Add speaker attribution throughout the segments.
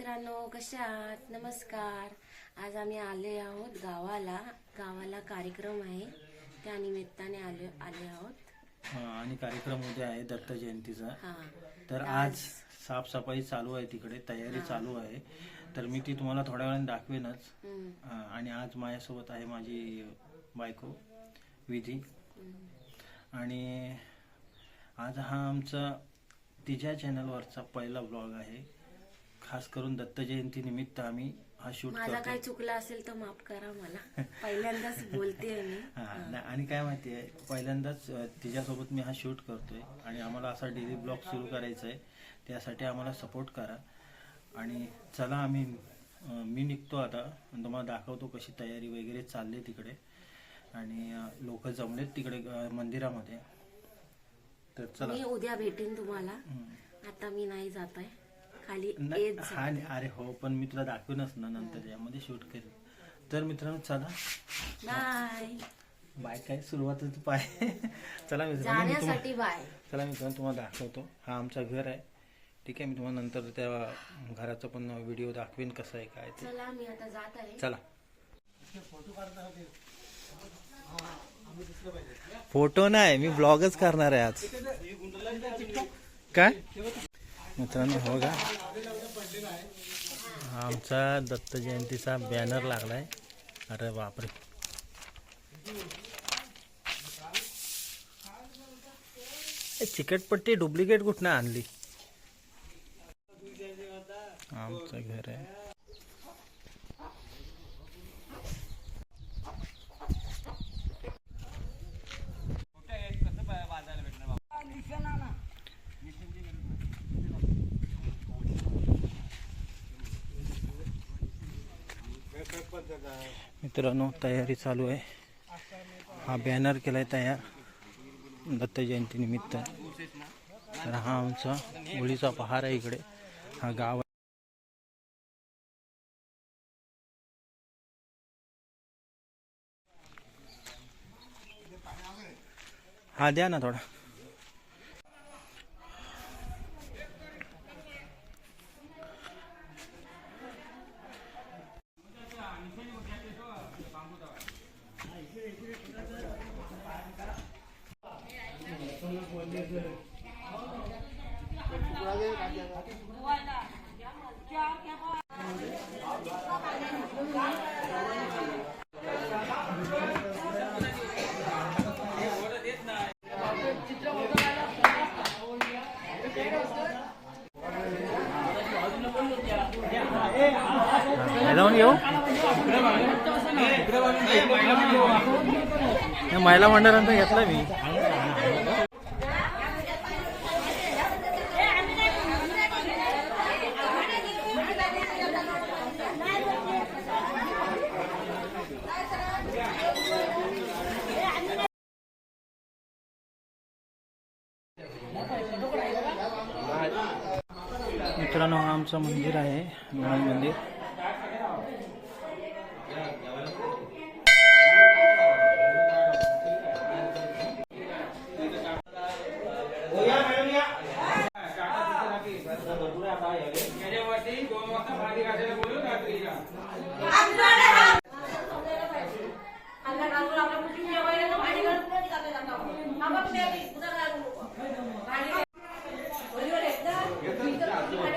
Speaker 1: मित्रांनो कशा आहात? नमस्कार. आज आम्ही आले आहोत गावाला. गावाला कार्यक्रम आहे. त्या निमित्ताने आले आले आहोत.
Speaker 2: आणि कार्यक्रम उद्या आहे दत्त जयंतीचा. तर आज साफसफाई चालू आहे तिकडे तयारी चालू आहे. तर मी ती तुम्हाला थोड्या वेळाने दाखवेनच. आणि आज माझ्यासोबत आहे माझी बायको विधी. आणि आज हा आमचा तिच्या चॅनलवरचा पहिला ब्लॉग आहे. खास करून दत्त जयंती निमित्त आम्ही हा शूट
Speaker 1: माझा काय चुकलं असेल तर माफ करा मला. पहिल्यांदाच बोलते मी.
Speaker 2: हा, आणि काय माहिती आहे पहिल्यांदाच तिच्यासोबत मी हा शूट करतोय आणि आम्हाला असा डेली ब्लॉग सुरू करायचा आहे त्यासाठी आम्हाला सपोर्ट करा. आणि चला आम्ही मी निघतो आता आणि तुम्हाला दाखवतो कशी तयारी वगैरे चालली तिकडे. आणि लोक जमलेत तिकडे मंदिरामध्ये. तर चला.
Speaker 1: मी उद्या भेटेन तुम्हाला. आता मी नाही जात आहे. खाली
Speaker 2: नाही, हा नाही, अरे हो पण मी तुला दाखवेनच ना नंतर यामध्ये शूट करेन. तर मित्रांनो चला.
Speaker 1: बाय.
Speaker 2: बाय काय सुरुवातच पाय चला मित्रांनो मी तुम्हाला
Speaker 1: जाण्यासाठी बाय.
Speaker 2: चला मी तुम्हाला तुम्हाला दाखवतो. हा आमचा घर आहे. ठीक आहे मी तुम्हाला नंतर त्या घराचा पण व्हिडिओ दाखवेन कसं आहे काय ते.
Speaker 1: चला मी आता जात आहे.
Speaker 2: चला. फोटो नाही मी ब्लॉगच करणार आहे आज. काय? मित्रांनो हो का? आमचा दत्त जयंतीचा बॅनर लागलाय. अरे बापरे. चिकटपट्टी डुप्लिकेट कुठनं आणली? आमचं घर आहे. मित्रांनो तयारी चालू आहे. हा बॅनर केलाय तयार. दत्त जयंतीनिमित्त तर हा आमचा होळीचा पहार आहे इकडे. हा गाव आहे. हा द्या ना थोडा. मंडळांचा घेतला मी. मित्रांनो आमचं मंदिर आहे हनुमान मंदिर.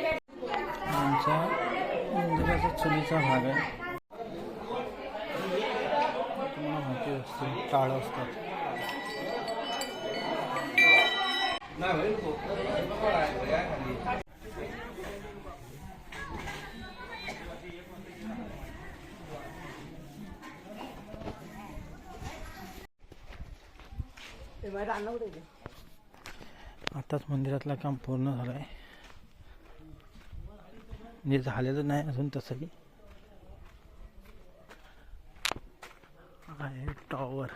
Speaker 2: आमचा मंदिराचा चुलीचा भाग आहे. तुम्हाला माहिती असते टाळ असतात. आताच मंदिरातलं काम पूर्ण झालं आहे म्हणजे झालेलं नाही अजून तसंही. आहे टॉवर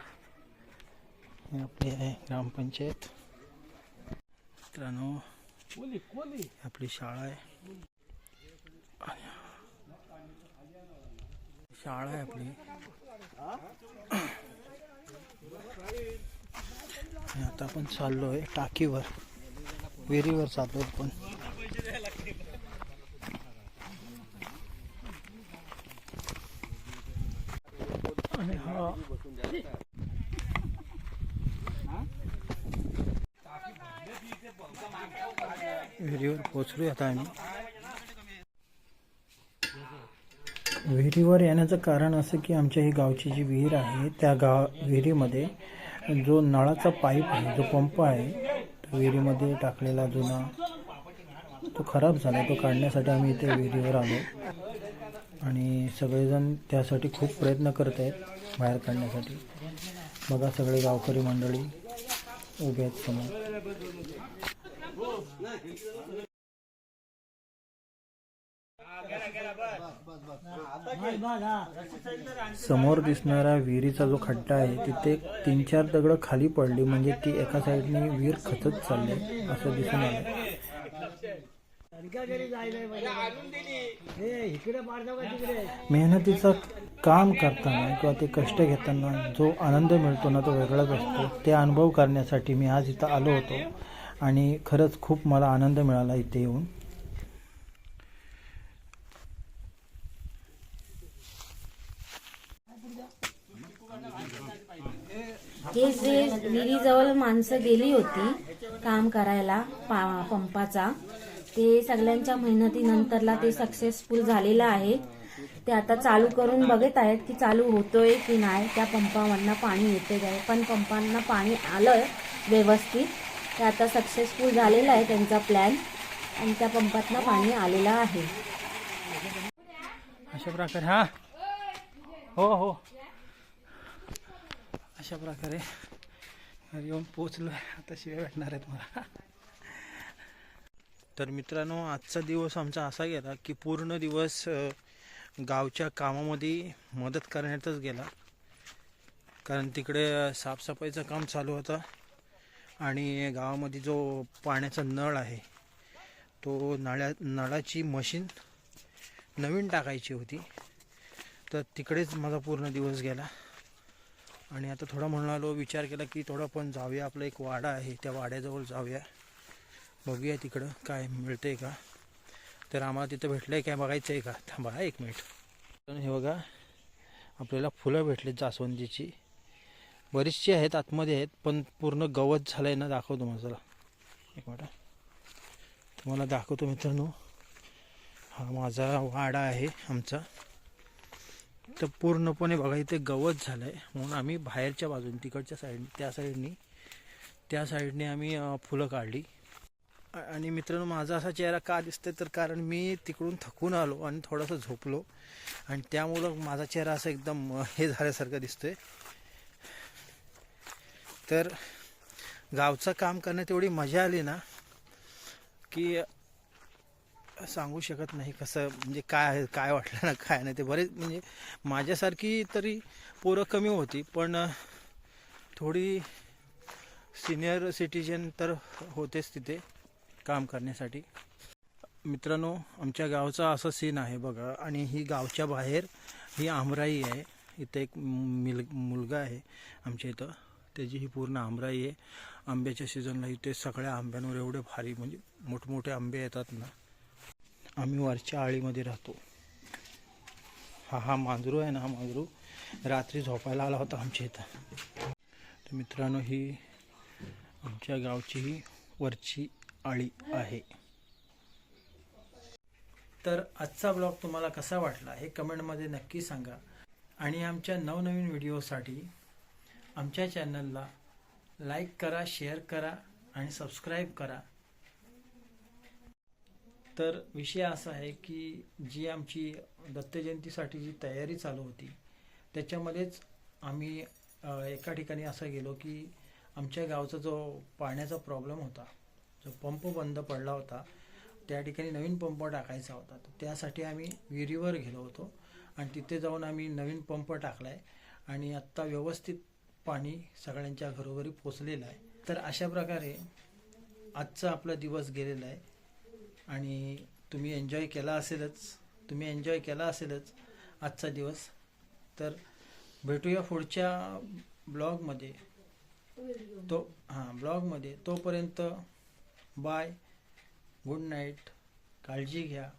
Speaker 2: हे आपली आहे ग्रामपंचायत. मित्रांनो आपली शाळा आहे. शाळा आहे आपली. आणि आता आपण चाललो आहे टाकीवर. विहिरीवर चाललो आपण. हा विहिरीवर पोचलो आता आम्ही. विहिरीवर येण्याचं कारण असं की आमच्या ही गावची जी विहीर आहे त्या गाव विहिरीमध्ये जो नळाचा पाईप आहे जो पंप आहे तो विहिरीमध्ये टाकलेला जुना तो खराब झाला. तो काढण्यासाठी आम्ही इथे विहिरीवर आलो. आणि सगळेजण त्यासाठी खूप प्रयत्न करत आहेत बाहेर काढण्यासाठी. बघा सगळे गावकरी मंडळी उभे आहेत समोर. समोर दिसणारा विहिरीचा जो खड्डा आहे तिथे तीन चार दगड खाली पडली म्हणजे ती एका साईडने विहीर खचत चालली असं दिसून आलं मेहनतीचं काम करताना किंवा ते कष्ट घेताना जो आनंद मिळतो ना तो वेगळाच असतो. ते अनुभव करण्यासाठी मी आज इथं आलो होतो आणि खरंच खूप मला आनंद मिळाला इथे येऊन.
Speaker 3: हे जे विहिरीजवळ माणसं गेली होती काम करायला पा पंपाचा ते सगळ्यांच्या मेहनतीनंतरला ते सक्सेसफुल झालेलं आहे. ते आता चालू करून बघत आहेत की चालू होतोय की नाही. त्या पंपावरनं पाणी येते काय पण पंपांना पाणी आलं व्यवस्थित. ते आता सक्सेसफुल झालेलं आहे त्यांचा प्लॅन आणि त्या पंपातनं पाणी आलेलं आहे.
Speaker 2: अशा प्रकारे हा. हो हो. अशा प्रकारे घरी येऊन पोचलो आता शिवाय भेटणार आहेत मला. तर मित्रांनो आजचा दिवस आमचा असा गेला की पूर्ण दिवस गावच्या कामामध्ये मदत करण्यातच गेला. कारण तिकडे साफसफाईचं काम चालू होतं आणि गावामध्ये जो पाण्याचा नळ आहे तो नळ्या नळाची मशीन नवीन टाकायची होती. तर तिकडेच माझा पूर्ण दिवस गेला. आणि आता थोडा म्हणालो विचार केला की थोडं पण जाऊया आपला एक वाडा आहे त्या वाड्याजवळ जाऊया. बघूया तिकडं काय मिळतंय का. तर आम्हाला तिथं भेटलं आहे काय बघायचं आहे का. थांबा एक मिनिट. हे बघा आपल्याला फुलं भेटलीत जास्वंदीची. बरीचशी आहेत आतमध्ये आहेत पण पूर्ण गवत झालं आहे ना दाखवतो मला एक मिनिट तुम्हाला दाखवतो मित्रांनो. हा माझा वाडा आहे आमचा. तर पूर्णपणे बघा इथे गवत झालं आहे म्हणून आम्ही बाहेरच्या बाजूने तिकडच्या साईड त्या साईडनी त्या साईडने आम्ही फुलं काढली. आणि मित्रांनो माझा असा चेहरा का दिसतोय तर कारण मी तिकडून थकून आलो आणि थोडासा झोपलो. आणि त्यामुळं माझा चेहरा असा एकदम हे झाल्यासारखं दिसतोय. तर गावचं काम करण्यात एवढी मजा आली ना की सांगू शकत नाही कसं म्हणजे काय आहे काय वाटलं ना काय नाही ते बरेच म्हणजे माझ्यासारखी तरी पोरं कमी होती पण थोडी सिनियर सिटीजन तर होतेच तिथे काम करण्यासाठी. मित्रांनो आमच्या गावचा असं सीन आहे बघा आणि ही गावच्या बाहेर ही आमराई आहे. इथं एक मिल मुलगा आहे आमच्या इथं. त्याची ही पूर्ण आमराई आहे. आंब्याच्या सीझनला इथे सगळ्या आंब्यांवर एवढे भारी म्हणजे मोठमोठे आंबे येतात ना. आम्ही वरच्या आळीमध्ये राहतो. हा हा मांजरू आहे ना हा मांजरू रात्री झोपायला आला होता आमच्या इथं. तर मित्रांनो ही आमच्या गावची ही वरची आळी आहे. तर आजचा ब्लॉग तुम्हाला कसा वाटला हे कमेंटमध्ये नक्की सांगा. आणि आमच्या नवनवीन व्हिडिओसाठी आमच्या चॅनलला लाईक करा शेअर करा आणि सबस्क्राईब करा. तर विषय असा आहे की जी आमची दत्त जयंतीसाठी जी तयारी चालू होती त्याच्यामध्येच आम्ही एका ठिकाणी असं गेलो की आमच्या गावचा जो पाण्याचा प्रॉब्लेम होता जो पंप बंद पडला होता त्या ठिकाणी नवीन पंप टाकायचा होता. तर त्यासाठी आम्ही विहिरीवर गेलो होतो आणि तिथे जाऊन आम्ही नवीन पंप टाकला आहे आणि आत्ता व्यवस्थित पाणी सगळ्यांच्या घरोघरी पोचलेलं आहे. तर अशा प्रकारे आजचा आपला दिवस गेलेला आहे. आणि तुम्ही एन्जॉय केला असेलच तुम्ही एन्जॉय केला असेलच आजचा दिवस तर भेटूया पुढच्या ब्लॉगमध्ये. तो हां ब्लॉगमध्ये. तोपर्यंत बाय गुड नाईट काळजी घ्या.